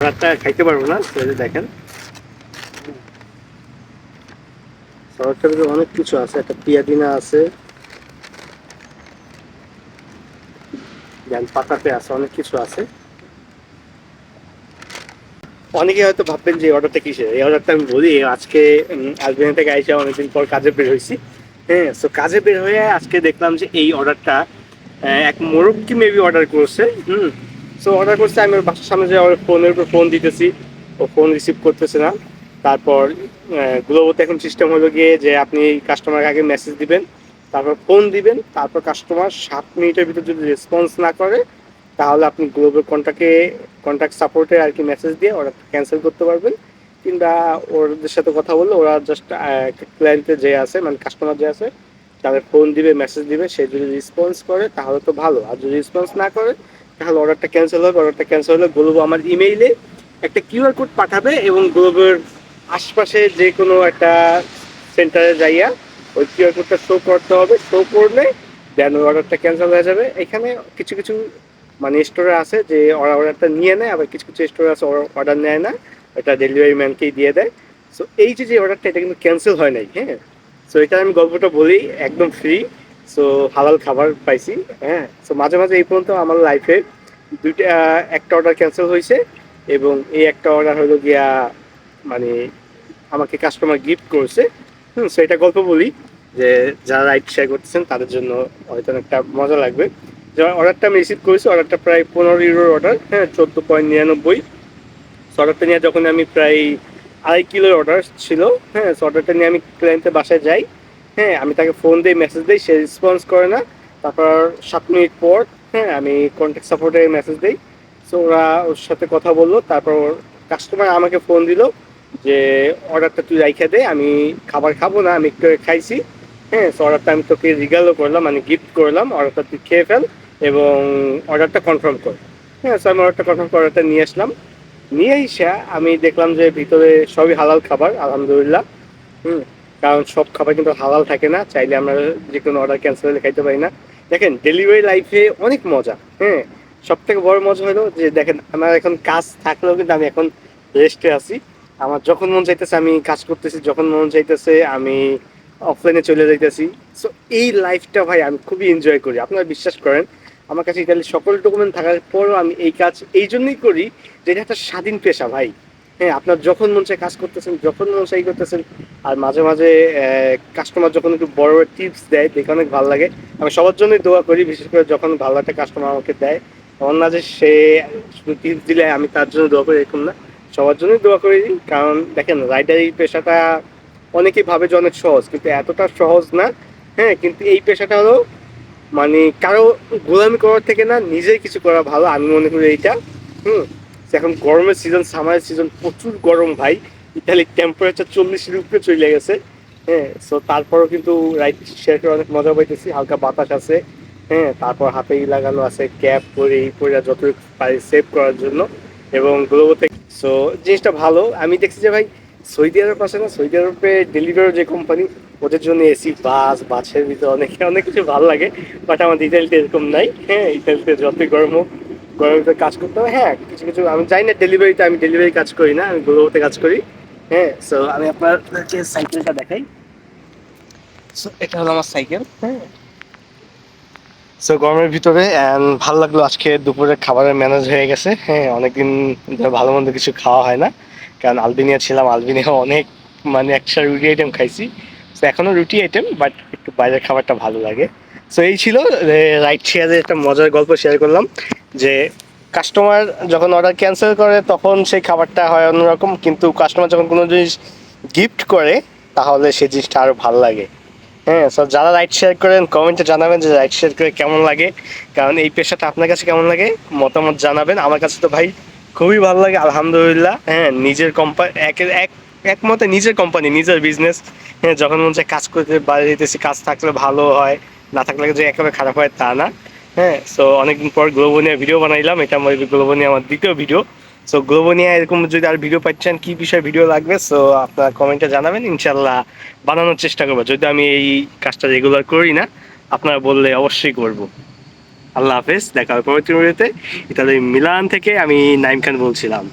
রাতটা খাইতে পারব না তো দেখেন। শহরটার ভিতরে অনেক কিছু আছে, একটা পিয়াদিনা আছে পাতাতে আছে, অনেক কিছু আছে। অনেকে হয়তো ভাববেন যে অর্ডারটা কিসের? এই অর্ডারটা আমি বলি, আজকে আলবেনিয়া থেকে আইসা অনেকদিন পর কাজে বের হয়েছি। হ্যাঁ সো কাজে বের হয়ে আজকে দেখলাম যে এই অর্ডারটা এক মোরব্বি মেবি অর্ডার করছে, হুম। সো অর্ডার করছে, আমি ওর বাসার সামনে যে ওর ফোনের উপর ফোন দিতেছি। ও ফোন রিসিভ করতেছে না। তারপর গ্লোবোতে এখন সিস্টেম হলো গিয়ে যে আপনি কাস্টমারকে আগে মেসেজ দিবেন, তারপর ফোন দিবেন, তারপর কাস্টমার সাত মিনিটের ভিতর যদি রেসপন্স না করে, তাহলে আপনি গ্লোবাল কন্ট্যাক্টে কন্ট্যাক্ট সাপোর্টে আর কি মেসেজ দিয়ে ওরা ক্যান্সেল করতে পারবেন। কিংবা ওদের সাথে কথা বললে ওরা জাস্ট ক্লায়েন্টে যে আছে মানে কাস্টমার যে আছে, তাদের ফোন দিবে মেসেজ দিবে, সে যদি রেসপন্স করে, তাহলে তো ভালো। আর যদি রেসপন্স না করে তাহলে অর্ডারটা ক্যান্সেল হবে অর্ডারটা ক্যান্সেল হলে গ্লোবো আমার ইমেইলে একটা কিউআর কোড পাঠাবে এবং গ্লোবের আশপাশে যে কোনো একটা সেন্টারে যাইয়া ওই কিউআর কোডটা শো করতে হবে শো করলে দেন ওই অর্ডারটা ক্যান্সেল হয়ে যাবে। এখানে কিছু কিছু মানে স্টোরে আছে যে অর্ডারটা নিয়ে নেয়, আবার কিছু কিছু স্টোরে আছে অর্ডার নেয় না এটা ডেলিভারি ম্যানকেই দিয়ে দেয়। সো এই যে যে অর্ডারটা এটা কিন্তু ক্যান্সেল হয় নাই হ্যাঁ? সো এটা আমি গল্পটা বলি, একদম ফ্রি সো হালাল খাবার পাইছি হ্যাঁ? সো মাঝে মাঝে এই পর্যন্ত আমার লাইফে দুইটা একটা অর্ডার ক্যান্সেল হয়েছে এবং এই একটা অর্ডার হলো গিয়া মানে আমাকে কাস্টমার গিফট করছে। হুম সো এটা গল্প বলি যে যারা রাইড শেয়ার করতেছেন, তাদের জন্য হয়তো একটা মজা লাগবে। যে অর্ডারটা আমি রিসিভ করেছি অর্ডারটা প্রায় পনেরো ইউরোর অর্ডার হ্যাঁ চোদ্দ পয়েন্ট নিরানব্বই। অর্ডারটা নিয়ে যখন আমি প্রায় আড়াই কিলোর অর্ডার ছিল হ্যাঁ অর্ডারটা নিয়ে আমি ক্লায়েন্টের বাসায় যাই হ্যাঁ আমি তাকে ফোন দিই মেসেজ দিই, সে রেসপন্স করে না। তারপর সাত মিনিট পর হ্যাঁ আমি কন্ট্যাক্ট সাপোর্টে মেসেজ দিই। সো ওরা ওর সাথে কথা বলল, তারপর কাস্টমার আমাকে ফোন দিল যে অর্ডারটা তুই রাইখে দে, আমি খাবার খাব না, আমি একটু খাইছি। হ্যাঁ সো অর্ডারটা আমি তোকে রিগালও করলাম মানে গিফট করলাম অর্ডারটা তুই খেয়ে ফেল এবং অর্ডারটা কনফার্ম কর। হ্যাঁ সো আমি অর্ডারটা কনফার্ম অর্ডারটা নিয়ে আসলাম। নিয়ে এসে আমি দেখলাম যে, ভিতরে সবই হালাল খাবার, আলহামদুলিল্লাহ। হুম, কারণ সব খাবার কিন্তু হালাল থাকে না, চাইলে আমরা যে কোনো অর্ডার ক্যান্সেল খাইতে পারি না। দেখেন ডেলিভারি লাইফে অনেক মজা হ্যাঁ? সব থেকে বড় মজা হলো যে, দেখেন, আমার এখন কাজ থাকলেও কিন্তু আমি এখন রেস্টে আছি। আমার যখন মন চাইতেছে, আমি কাজ করতেছি, যখন মন চাইতেছে, আমি অফলাইনে চলে যাইতেছি। সো এই লাইফটা ভাই আমি খুবই এনজয় করি। আপনারা বিশ্বাস করেন, আমার কাছে ইতালির সকল ডকুমেন্ট থাকার পরও আমি এই কাজ, এই জন্যই করি যে, এটা একটা স্বাধীন পেশা ভাই। হ্যাঁ আপনার যখন মন চায় কাজ করতেছেন, যখন মন চাই করতেছেন, আর মাঝে মাঝে কাস্টমার যখন একটু বড় বড় টিপস দেয়, দেখে অনেক ভালো লাগে। আমি সবার জন্যই দোয়া করি, বিশেষ করে যখন ভালো একটা কাস্টমার আমাকে দেয়। এমন না যে সে শুধু টিপস দিলে আমি তার জন্য দোয়া করি, এরকম না। সবার জন্যই দোয়া করি, কারণ দেখেন রাইডার এই পেশাটা অনেকেই ভাবে যে অনেক সহজ, কিন্তু এতটা সহজ না। হ্যাঁ কিন্তু এই পেশাটা হলো মানে কারও গোলামি করার থেকে না নিজেই কিছু করা ভালো, আমি মনে করি এইটা। হুম। এখন গরমের সিজন সামারের সিজন প্রচুর গরম ভাই। ইতালির টেম্পারেচার চল্লিশের উপরে চলে গেছে। হ্যাঁ সো তারপরও কিন্তু রাইড শেয়ার করে অনেক মজা পাইতেছি, হালকা বাতাস আছে। হ্যাঁ তারপর হাতেই লাগানো আছে ক্যাপ পরে, এই পরে যত পারি সেভ করার জন্য এবং গ্লোবো থেকে সো জিনিসটা ভালো। আমি দেখছি যে ভাই, সৌদি আরব আছে না, সৌদি আরবে ডেলিভারি যে কোম্পানি ওদের জন্য এসি বাস বাসের ভিতরে অনেক অনেক কিছু ভালো লাগে বাট আমাদের ইতালিতে এরকম নাই। হ্যাঁ ইতালিতে যতই গরম হোক গরমের ভিতরে কাজ করতে হবে। হ্যাঁ কিছু কিছু আমি জানি না ডেলিভারিতে আমি ডেলিভারি কাজ করি না আমি গ্লোবোতে কাজ করি। হ্যাঁ সো আমি আপনাদেরকে সাইকেলটা দেখাই। সো এটা হলো আমার সাইকেল। হ্যাঁ। সো গরমের ভিতরে অ্যান্ড ভালো লাগল আজকে দুপুরে খাবারের ম্যানেজ হয়ে গেছে। হ্যাঁ অনেকদিন ধরে ভালো মন্দ কিছু খাওয়া হয় না। কারণ আলবিনিয়া ছিলাম আলবিনিয়া অনেক মানে একসাথে রুটি আইটেম খাইছি। তো এখনও রুটি আইটেম বাট একটু বাইরের খাবারটা ভালো লাগে। সো এই ছিল রাইট শেয়ারের একটা মজার গল্প শেয়ার করলাম। যে কাস্টমার যখন অর্ডার ক্যান্সেল করে, তখন সেই খাবারটা হয় অন্যরকম। কিন্তু কাস্টমার যখন কোনো জিনিস গিফট করে, তাহলে সেই জিনিসটা আরও ভালো লাগে। হ্যাঁ সো যারা রাইড শেয়ার করেন কমেন্টে জানাবেন যে রাইড শেয়ার করে কেমন লাগে। কারণ এই পেশাটা আপনার কাছে কেমন লাগে, মতামত জানাবেন। আমার কাছে তো ভাই খুবই ভালো লাগে, আলহামদুলিল্লাহ। হ্যাঁ নিজের কোম্পানি এক এক, একমতে নিজের কোম্পানি নিজের বিজনেস হ্যাঁ যখন মন চায় কাজ করতে বাইরে যেতেছি কাজ থাকলে ভালো হয়, না থাকলে যে একেবারে খারাপ হয় তা না। হ্যাঁ সো অনেকদিন পর গ্লোবোনিয়া ভিডিও বানাইলাম, এটা আমার গ্লোবনিয়া আমার দ্বিতীয় ভিডিও সো গ্লোবনিয়া এরকম যদি আর ভিডিও পাচ্ছেন কি বিষয়ে ভিডিও লাগবে সো আপনারা কমেন্টে জানাবেন ইনশাল্লাহ বানানোর চেষ্টা করব। যদি আমি এই কাজটা রেগুলার করি না, আপনারা বললে অবশ্যই করব। আল্লাহ হাফেজ, দেখা হবে পরবর্তী ভিডিওতে ইতালি, মিলান থেকে আমি নাইম খান বলছিলাম।